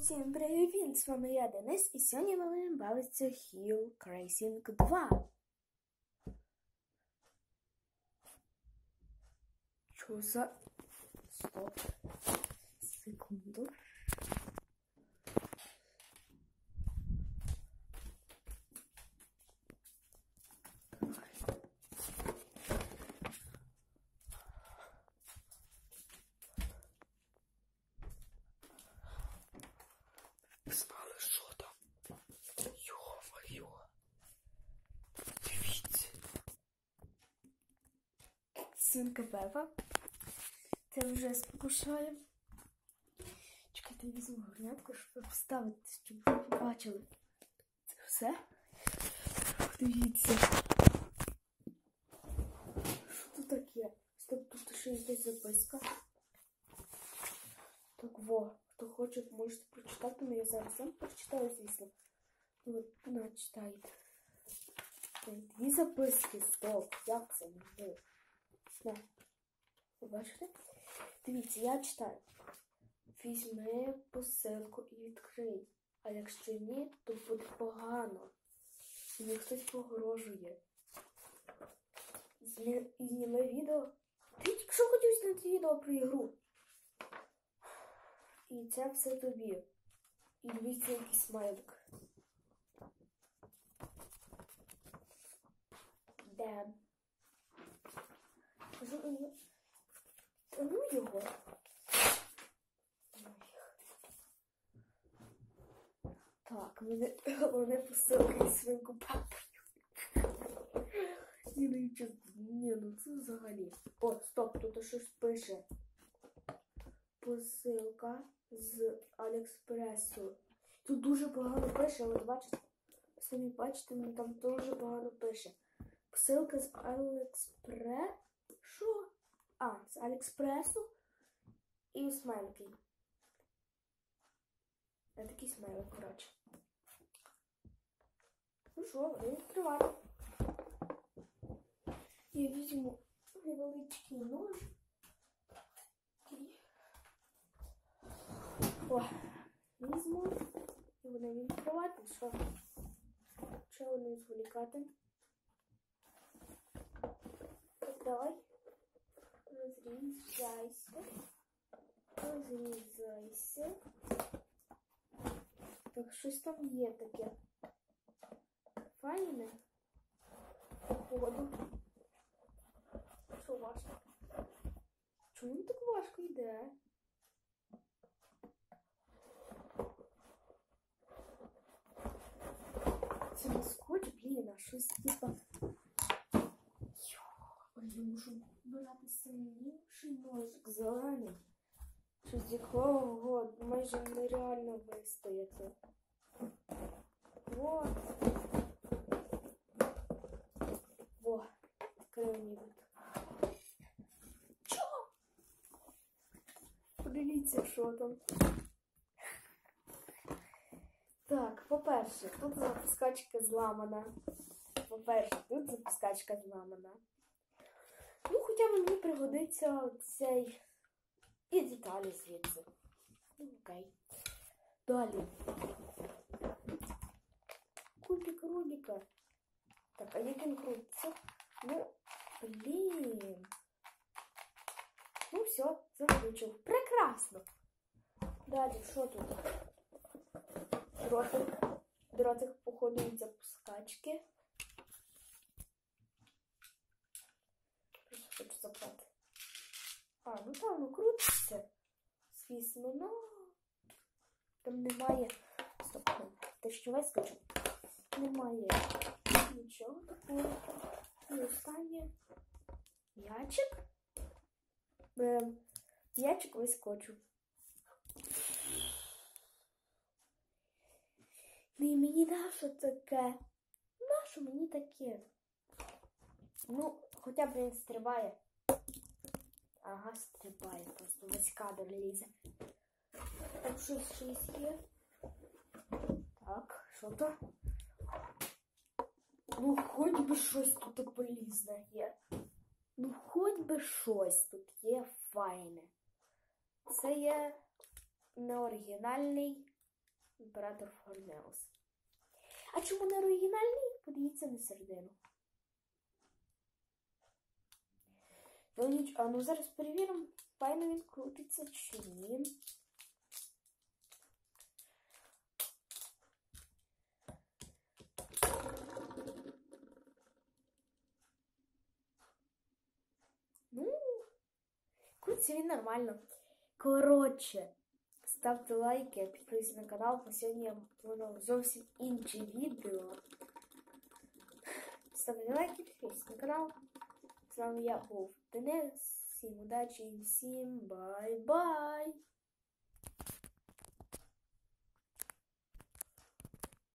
Усім привіт! З вами я Денис, і сьогодні ми будемо бавитися Hill Racing 2. Що за... Стоп. Секунду. Ви знали, що там? Йо-моє. Дивіться. Свинка Пепа. Це вже спокушаємо. Чекайте, візьму горнятку, щоб ви поставити, щоб ви побачили. Це все. Дивіться. Що тут таке? Стоп, тут ще якась записка. Так во, хто хоче, можете прочитати, але я зараз сам прочитаю, звісно. Ну, от, на, читайте. Дві записки, стоп, як це можливо? На. Ви бачите? Дивіться, я читаю. Візьми посилку і відкрий. А якщо ні, то буде погано. Мені хтось погрожує. І зніми відео. Ти тільки що хотів зняти відео про ігру? І це все тобі. І дивіться якийсь смайлик. Де? Ну, його. Так, мене головне посилки свинку папу. Ні, ну ні, ну це взагалі. О, стоп, тут щось пише. Посилка з Аліекспресу. Тут дуже погано пише, от бачите, самі бачите, ну там дуже погано пише. Посилка з Аліекспресу. Що? А, з Аліекспресу і смайлики. Це такий смайлик, коротше. Ну що, ви відкривати. Я візьму невеличкий нож. О, візьму і будемо відкривати, що? Чого не зволікати? Давай. Розрізайся. Розрізайся. Так, щось там є таке. Файне. Походу. Що важко? Чому так важко йде? Це не скотч, блін, а щось типа. Йо, я можу брати сильніший ножик зелений. Щось якого майже нереально вистояти. Вот. Во, кривнівник. Чого? Подивіться, що там. Так, по-перше, тут запускачка зламана. По-перше, тут запускачка зламана. Ну, хоча мені пригодиться цей і деталі звідси. Окей. Далі. Кубик Рубіка. Так, а як він крутиться? Ну, блін. Ну, все, заключив. Прекрасно. Далі, що тут? Дротик. Дротик, походу, від запускачки. Просто. А, ну там крутиться. Звісно, ну. Там немає. Стоп, що вискочив? Немає нічого такого. І останнє. М'ячик. М'ячик вискочив. Ну і мені нащо таке? Нащо мені таке? Ну, хоча б він стрибає. Ага, стрибає, просто весь кадр лізе. Так, щось щось є. Так, що то? Ну, хоч би щось тут полізне є. Ну, хоч би щось тут є файне. Це є неоригінальний імператор Форнеус. А чому не оригінальний? Подивіться на середину. Ну ніч, а ну зараз перевіримо, файно він крутиться чи ні. Ну, крутиться він нормально. Коротше, ставте лайки, підписуйтесь на канал, бо сьогодні я планую зовсім інше відео. Ставте лайки, підписуйтесь на канал. З вами я був Денис. Всім удачі і всім бай-бай!